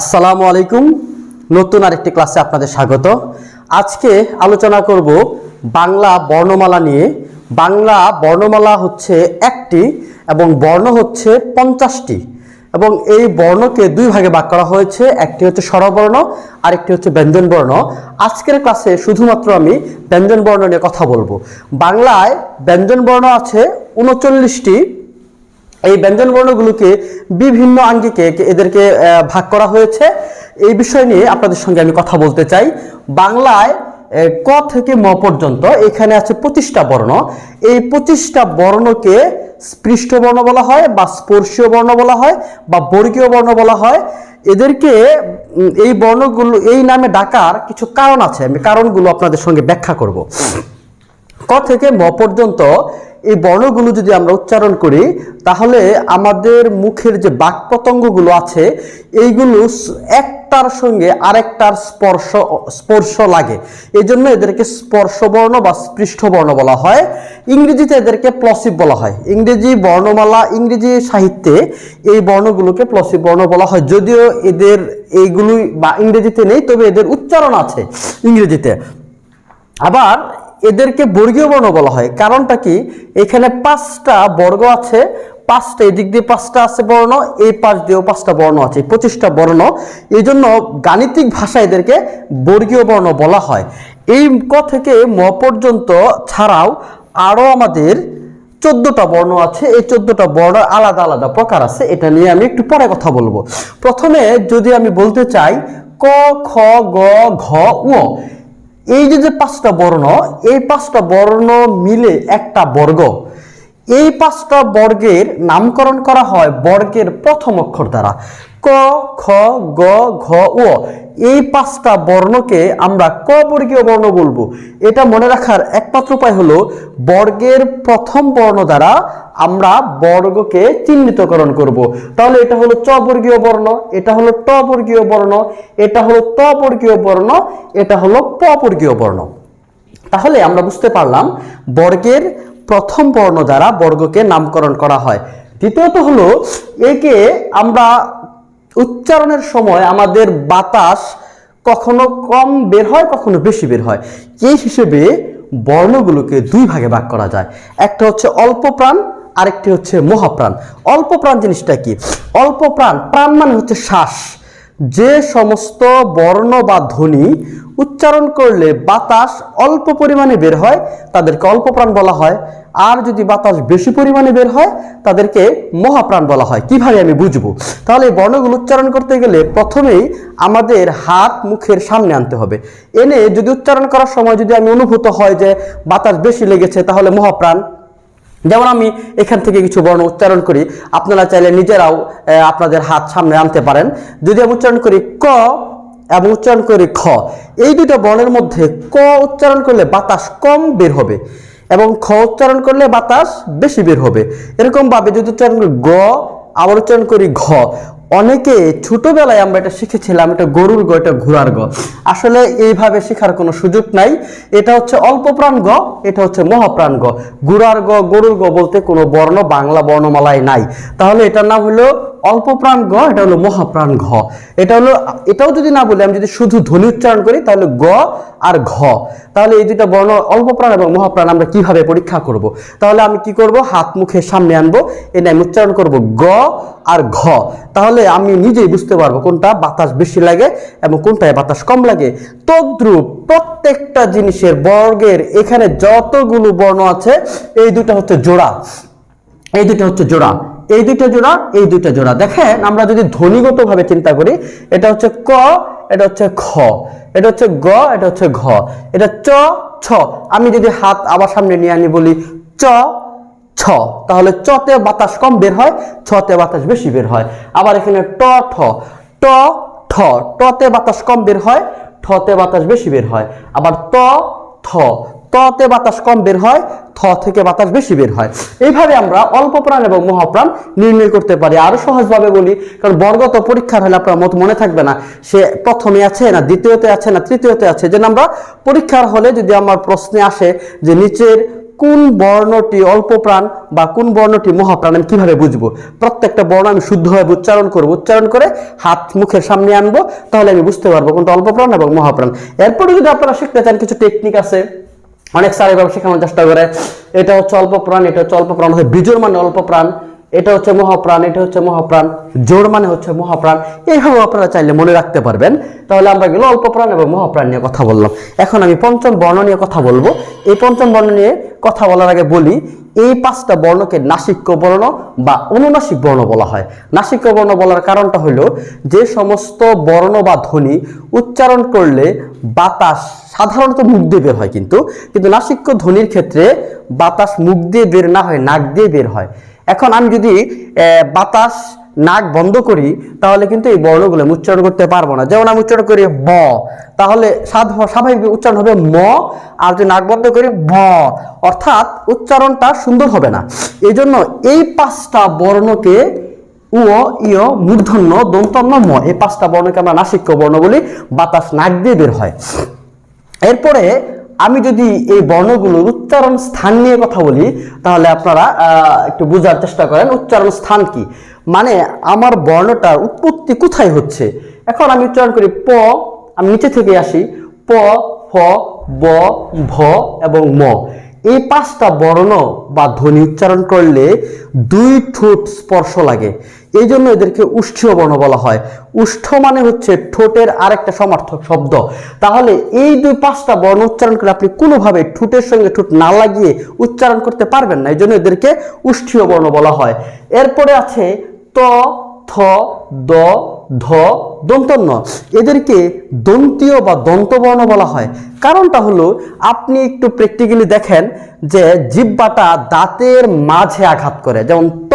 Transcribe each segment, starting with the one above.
আসসালামু আলাইকুম। নতুন আরেকটি ক্লাসে আপনাদের স্বাগত। আজকে আলোচনা করব বাংলা বর্ণমালা নিয়ে। বাংলা বর্ণমালা হচ্ছে একটি এবং বর্ণ হচ্ছে পঞ্চাশটি। এবং এই বর্ণকে দুই ভাগে ভাগ করা হয়েছে। একটি হচ্ছে স্বরবর্ণ, আরেকটি হচ্ছে ব্যঞ্জন বর্ণ আজকের ক্লাসে শুধুমাত্র আমি ব্যঞ্জন বর্ণ নিয়ে কথা বলব। বাংলায় ব্যঞ্জন বর্ণ আছে উনচল্লিশটি এই ব্যঞ্জন বর্ণগুলোকে বিভিন্ন আঙ্গিকে এদেরকে ভাগ করা হয়েছে। এই বিষয় নিয়ে আপনাদের সঙ্গে আমি কথা বলতে চাই। বাংলায় ক থেকে ম পর্যন্ত এখানে আছে পঁচিশটা বর্ণ। এই পঁচিশটা বর্ণকে স্পৃষ্ট বর্ণ বলা হয় বা স্পর্শীয় বর্ণ বলা হয় বা বর্গীয় বর্ণ বলা হয়। এদেরকে এই বর্ণগুলো, এই নামে ডাকার কিছু কারণ আছে। আমি কারণগুলো আপনাদের সঙ্গে ব্যাখ্যা করব। ক থেকে ম পর্যন্ত এই বর্ণগুলো যদি আমরা উচ্চারণ করি, তাহলে আমাদের মুখের যে বাক পতঙ্গগুলো আছে, এইগুলো একটার সঙ্গে আরেকটার স্পর্শ স্পর্শ লাগে। এই জন্য এদেরকে স্পর্শ বর্ণ বা স্পৃষ্ট বর্ণ বলা হয়। ইংরেজিতে এদেরকে প্লসিভ বলা হয়। ইংরেজি বর্ণমালা, ইংরেজি সাহিত্যে এই বর্ণগুলোকে প্লসিভ বর্ণ বলা হয়। যদিও এদের এইগুলোই বা ইংরেজিতে নেই, তবে এদের উচ্চারণ আছে ইংরেজিতে। আবার এদেরকে বর্গীয় বর্ণ বলা হয়। কারণটা কি? এখানে পাঁচটা বর্গ আছে, পাঁচটা এদিক দিয়ে পাঁচটা আছে বর্ণ, এই পাশ দিয়েও পাঁচটা বর্ণ আছে পঁচিশটা বর্ণ। এই জন্য গাণিতিক ভাষায় এদেরকে বর্গীয় বর্ণ বলা হয়। এই ক থেকে ম পর্যন্ত ছাড়াও আরও আমাদের চোদ্দোটা বর্ণ আছে, এই চোদ্দটা বর্ণ আলাদা আলাদা প্রকার আছে, এটা নিয়ে আমি একটু পরে কথা বলব। প্রথমে যদি আমি বলতে চাই, ক, খ, গ, ঘ উ এই যে যে পাঁচটা বর্ণ এই পাঁচটা বর্ণ মিলে একটা বর্গ। এই পাঁচটা বর্গের নামকরণ করা হয় বর্গের প্রথম অক্ষর দ্বারা। ক, খ, গ, ঘ ও এই পাঁচটা বর্ণকে আমরা ক বর্গীয় বর্ণ বলব। এটা মনে রাখার একমাত্র উপায় হলো বর্গের প্রথম বর্ণ দ্বারা আমরা বর্গকে চিহ্নিতকরণ করব। তাহলে এটা হলো চ বর্গীয় বর্ণ, এটা হলো ট বর্গীয় বর্ণ, এটা হলো ত বর্গীয় বর্ণ, এটা হলো প বর্গীয় বর্ণ। তাহলে আমরা বুঝতে পারলাম বর্গের প্রথম বর্ণ দ্বারা বর্গকে নামকরণ করা হয়। দ্বিতীয়ত হলো একে আমরা উচ্চারণের সময় আমাদের বাতাস কখনো কম বের হয়, কখনো বেশি বের হয়। এই হিসেবে বর্ণগুলোকে দুই ভাগে ভাগ করা যায়। একটা হচ্ছে অল্প প্রাণ, আরেকটি হচ্ছে মহাপ্রাণ। অল্প প্রাণ জিনিসটা কি? অল্প প্রাণ প্রাণ মানে হচ্ছে শ্বাস। যে সমস্ত বর্ণ বা ধ্বনি উচ্চারণ করলে বাতাস অল্প পরিমাণে বের হয়, তাদেরকে অল্প প্রাণ বলা হয়। আর যদি বাতাস বেশি পরিমাণে বের হয়, তাদেরকে মহাপ্রাণ বলা হয়। কীভাবে আমি বুঝব? তাহলে বর্ণগুলো উচ্চারণ করতে গেলে প্রথমেই আমাদের হাত মুখের সামনে আনতে হবে। এনে যদি উচ্চারণ করার সময় যদি আমি অনুভূত হয় যে বাতাস বেশি লেগেছে, তাহলে মহাপ্রাণ। যেমন আমি এখান থেকে কিছু বর্ণ উচ্চারণ করি। আপনারা চাইলে নিজেরাও আপনাদের হাত সামনে আনতে পারেন। যদি আমি উচ্চারণ করি ক এবং উচ্চারণ করি খ। এই দুটো বর্ণের মধ্যে ক উচ্চারণ করলে বাতাস কম বের হবে এবং খ উচ্চারণ করলে বাতাস বেশি বের হবে। এরকম ভাবে যদি উচ্চারণ করি গ, আবার উচ্চারণ করি ঘ। অনেকে ছোটবেলায় আমরা এটা শিখেছিলাম, এটা গরুর গ, এটা ঘোড়ার গ। আসলে এইভাবে শেখার কোনো সুযোগ নাই। এটা হচ্ছে অল্প প্রাণ গ, এটা হচ্ছে মহাপ্রাণ গ। গুড়ার গ, গরুর গ বলতে কোনো বর্ণ, বাংলা বর্ণমালায় নাই। তাহলে এটার নাম হলো অল্প প্রাণ গ এটা হলো মহাপ্রাণ ঘ। এটা হলো, এটাও যদি না বলি, আমি যদি শুধু ধ্বনি উচ্চারণ করি, তাহলে গ আর ঘ। তাহলে এই দুইটা বর্ণ অল্প প্রাণ এবং মহাপ্রাণ আমরা কীভাবে পরীক্ষা করব? তাহলে আমি কি করব? হাত মুখের সামনে আনব, এনে আমি উচ্চারণ করব গ আর ঘ। তাহলে আমি নিজেই বুঝতে পারব কোনটা বাতাস বেশি লাগে এবং কোনটায় বাতাস কম লাগে। তদ্রুপ প্রত্যেকটা জিনিসের বর্গের এখানে যতগুলো বর্ণ আছে, এই দুটো হচ্ছে জোড়া। এই দুটো হচ্ছে জোড়া। এই দুটো জোড়া, এই দুটো জোড়া। দেখেন, আমরা যদি ধ্বনিগতভাবে চিন্তা করি, এটা হচ্ছে ক, এটা হচ্ছে খ। এটা হচ্ছে গ, এটা হচ্ছে ঘ। এটা চ, ছ। আমি যদি হাত আবার সামনে নিয়ে আনি বলি, চ, ছ। তাহলে চতে বাতাস কম বের হয়, ছতে বাতাস বেশি বের হয়। আবার এখানে ট, ঠ। ট, ঠ। টতে বাতাস কম বের হয়, ঠতে বাতাস বেশি বের হয়। আবার ত থ ততে বাতাস কম বের হয় থ থেকে বাতাস বেশি বের হয়। এইভাবে আমরা অল্প প্রাণ এবং মহাপ্রাণ নির্ণয় করতে পারি। আরও সহজভাবে বলি, কারণ বর্গ তো পরীক্ষার হলে আপনার মত মনে থাকবে না। সে প্রথমে আছে না, দ্বিতীয়তে আছে না, তৃতীয়তে আছে। যেন আমরা পরীক্ষার হলে যদি আমার প্রশ্নে আসে যে নিচের কোন বর্ণটি অল্প প্রাণ বা কোন বর্ণটি মহাপ্রাণ, আমি কীভাবে বুঝব? প্রত্যেকটা বর্ণ আমি শুদ্ধভাবে উচ্চারণ করব। উচ্চারণ করে হাত মুখের সামনে আনব, তাহলে আমি বুঝতে পারব কোনটা অল্প প্রাণ এবং মহাপ্রাণ। এরপরে যদি আপনারা শিখতে চান, কিছু টেকনিক আছে। অনেক স্যার এভাবে শেখানোর চেষ্টা করে। এটা হচ্ছে অল্প প্রাণ, এটা হচ্ছে অল্প প্রাণ, হচ্ছে বিজোর মানে অল্প প্রাণ, এটা হচ্ছে মহাপ্রাণ, এটা হচ্ছে মহাপ্রাণ জোর মানে হচ্ছে মহাপ্রাণ। এইভাবে আপনারা চাইলে মনে রাখতে পারবেন। তাহলে আমরা গেলো অল্প প্রাণ এবং মহাপ্রাণ নিয়ে কথা বললাম। এখন আমি পঞ্চম বর্ণ নিয়ে কথা বলব। এই পঞ্চম বর্ণ নিয়ে কথা বলার আগে বলি এই পাঁচটা বর্ণকে নাসিক্য বর্ণ বা অনুনাসিক বর্ণ বলা হয়। নাসিক্য বর্ণ বলার কারণটা হলো যে সমস্ত বর্ণ বা ধ্বনি উচ্চারণ করলে বাতাস সাধারণত মুখ দিয়ে বের হয় কিন্তু। কিন্তু নাসিক্য ধ্বনির ক্ষেত্রে বাতাস মুখ দিয়ে বের না হয়, নাক দিয়ে বের হয়। এখন আমি যদি বাতাস নাক বন্ধ করি, তাহলে কিন্তু এই বর্ণগুলো উচ্চারণ করতে পারব না। যেমন আমি উচ্চারণ করি ব, তাহলে স্বাভাবিক উচ্চারণ হবে ম, আর যদি নাক বন্ধ করি ব অর্থাৎ উচ্চারণটা সুন্দর হবে না। এই জন্য এই পাঁচটা বর্ণকে উ ইয় মূর্ধন্য, দন্তন্য, ম, এই পাঁচটা বর্ণকে আমরা নাসিক্য বর্ণ বলি, বাতাস নাক দিয়ে বের হয়। এরপরে আমি যদি এই বর্ণগুলোর উচ্চারণ স্থান নিয়ে কথা বলি, তাহলে আপনারা একটু বোঝার চেষ্টা করেন উচ্চারণ স্থান কি। মানে আমার বর্ণটার উৎপত্তি কোথায় হচ্ছে? এখন আমি উচ্চারণ করি প, আমি নিচে থেকে আসি। প, ফ, ব, ভ এবং ম। এই পাঁচটা বর্ণ বা ধ্বনি উচ্চারণ করলে দুই ঠোঁট স্পর্শ লাগে। এই জন্য এদেরকে উষ্ঠীয় বর্ণ বলা হয়। উষ্ঠ মানে হচ্ছে ঠোঁটের আরেকটা সমার্থক শব্দ। তাহলে এই দুই পাঁচটা বর্ণ উচ্চারণ করে আপনি কোনোভাবে ঠোঁটের সঙ্গে ঠোঁট না লাগিয়ে উচ্চারণ করতে পারবেন না এই জন্য এদেরকে উষ্ঠীয় বর্ণ বলা হয়। এরপরে আছে ত, থ, দ, ধ, দন্তন্য। এদেরকে দন্তীয় বা দন্তবর্ণ বলা হয়। কারণটা হলো, আপনি একটু প্র্যাকটিক্যালি দেখেন যে জিব্বাটা দাঁতের মাঝে আঘাত করে। যেমন ত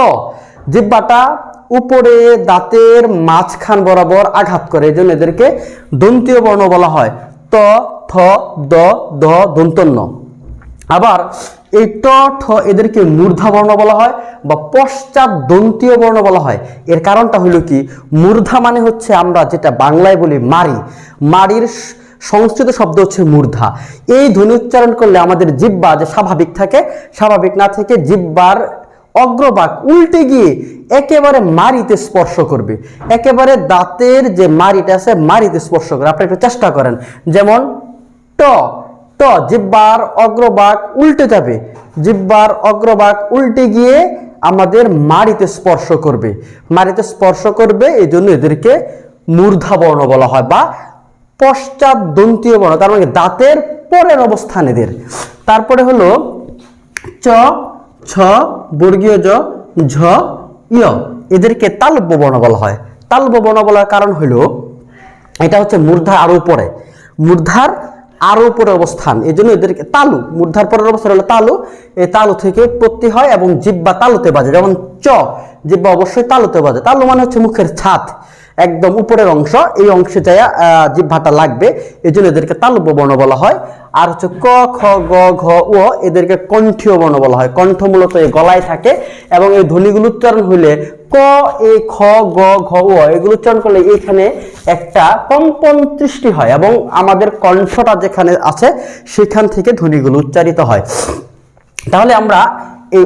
জিব্বাটা উপরে দাঁতের মাঝখান বরাবর আঘাত করে, এই জন্য এদেরকে দন্তীয় বর্ণ বলা হয়। ত, থ, দ দ, দন্তন্য। আবার এই ট, ঠ এদেরকে মূর্ধা বর্ণ বলা হয় বা পশ্চাৎ দন্তীয় বর্ণ বলা হয়। এর কারণটা হলো কি? মূর্ধা মানে হচ্ছে আমরা যেটা বাংলায় বলি মারি মারির সংস্কৃত শব্দ হচ্ছে মূর্ধা। এই ধ্বনি উচ্চারণ করলে আমাদের জিব্বা যে স্বাভাবিক থাকে, স্বাভাবিক না থেকে জিব্বার অগ্রভাগ উল্টে গিয়ে একেবারে মারিতে স্পর্শ করবে। একেবারে দাঁতের যে মারিটা আছে মারিতে স্পর্শ করে আপনি একটু চেষ্টা করেন। যেমন ট ট, জিব্বার অগ্রভাগ উল্টে যাবে। জিব্বার অগ্রভাগ উল্টে গিয়ে আমাদের মারিতে স্পর্শ করবে। মারিতে স্পর্শ করবে এই জন্য এদেরকে মূর্ধা বর্ণ বলা হয় বা পশ্চাৎ দন্তীয় বর্ণ। তার মানে দাঁতের পরের অবস্থান এদের। তারপরে হলো চ ছ, বর্গীয় জ, ঝ ইয় এদেরকে তালব্য বর্ণ বলা হয়। তালব্য বর্ণ বলার কারণ হলো এটা হচ্ছে মূর্ধা আরও উপরে। মূর্ধার আরও উপরে অবস্থান এই জন্য এদেরকে তালু। মূর্ধার পরের অবস্থান হলো তালু। এই তালু থেকে উৎপত্তি হয় এবং জিব্বা তালুতে বাজে। যেমন চ জিব্বা অবশ্যই তালুতে বাজে। তালু মানে হচ্ছে মুখের ছাদ। একদম উপরের অংশ, এই অংশে যায় জিহ্বাটা লাগবে। এই জন্য এদেরকে তালব্য বর্ণ বলা হয়। আর হচ্ছে ক, খ, গ, ঘ ও, এদেরকে কণ্ঠীয় বর্ণ বলা হয়। কণ্ঠ মূলত এই গলায় থাকে এবং এই ধ্বনিগুলো উচ্চারণ হইলে ক, এ, খ, গ, ঘ ও, এগুলো উচ্চারণ করলে এখানে একটা কম্পন সৃষ্টি হয় এবং আমাদের কণ্ঠটা যেখানে আছে, সেখান থেকে ধ্বনিগুলো উচ্চারিত হয়। তাহলে আমরা এই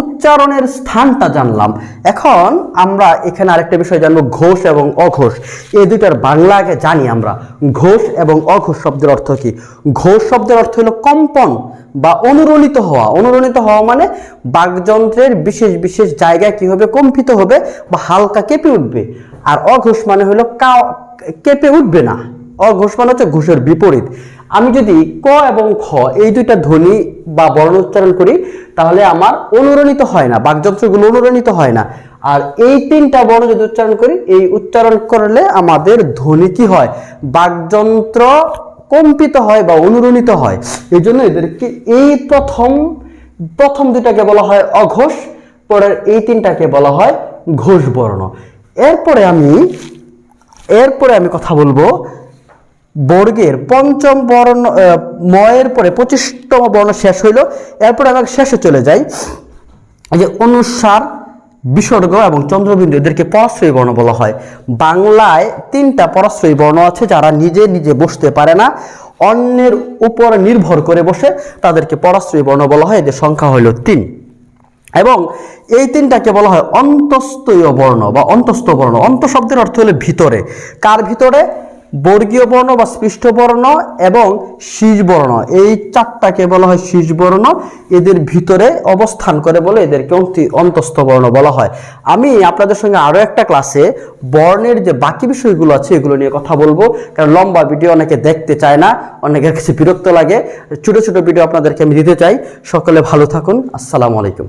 উচ্চারণের স্থানটা জানলাম। এখন আমরা এখানে আরেকটা বিষয় জানব, ঘোষ এবং অঘোষ। এই দুইটার বাংলা আগে জানি আমরা। ঘোষ এবং অঘোষ শব্দের অর্থ কি? ঘোষ শব্দের অর্থ হলো কম্পন বা অনুরণিত হওয়া। অনুরণিত হওয়া মানে বাকযন্ত্রের বিশেষ বিশেষ জায়গায় কি হবে কম্পিত হবে বা হালকা কেঁপে উঠবে। আর অঘোষ মানে হলো কাও কেঁপে উঠবে না। অঘোষ মানে হচ্ছে ঘোষের বিপরীত। আমি যদি ক এবং খ, এই দুইটা ধ্বনি বা বর্ণ উচ্চারণ করি, তাহলে আমার অনুরণিত হয় না, বাকযন্ত্রগুলো অনুরণিত হয় না। আর এই তিনটা বর্ণ যদি উচ্চারণ করি, এই উচ্চারণ করলে আমাদের ধ্বনি কি হয়? বাকযন্ত্র কম্পিত হয় বা অনুরণিত হয়। এই জন্য এদেরকে এই প্রথম প্রথম দুটাকে বলা হয় অঘোষ, পরের এই তিনটাকে বলা হয় ঘোষ বর্ণ এরপরে আমি এরপরে আমি কথা বলব বর্গের পঞ্চম বর্ণ ময়ের পরে পঁচিশতম বর্ণ শেষ হইল। এরপরে আমি শেষে চলে যাই। যে অনুসার, বিসর্গ এবং চন্দ্রবিন্দু এদেরকে পরাশ্রয়ী বর্ণ বলা হয়। বাংলায় তিনটা পরাশ্রয়ী বর্ণ আছে যারা নিজে নিজে বসতে পারে না, অন্যের উপর নির্ভর করে বসে তাদেরকে পরাশ্রয়ী বর্ণ বলা হয়। এদের সংখ্যা হলো তিন। এবং এই তিনটাকে বলা হয় অন্তস্তীয় বর্ণ বা অন্তস্থ বর্ণ। অন্ত শব্দের অর্থ হলো ভিতরে। কার ভিতরে? বর্গীয় বর্ণ বা স্পৃষ্ট বর্ণ এবং শীষ বর্ণ। এই চারটাকে বলা হয় শীষ বর্ণ। এদের ভিতরে অবস্থান করে বলে এদেরকে অন্তস্থ বর্ণ বলা হয়। আমি আপনাদের সঙ্গে আরও একটা ক্লাসে বর্ণের যে বাকি বিষয়গুলো আছে এগুলো নিয়ে কথা বলব। কারণ লম্বা ভিডিও অনেকে দেখতে চায় না, অনেকের কাছে বিরক্ত লাগে। ছোট ছোট ভিডিও আপনাদেরকে আমি দিতে চাই। সকলে ভালো থাকুন। আসসালামু আলাইকুম।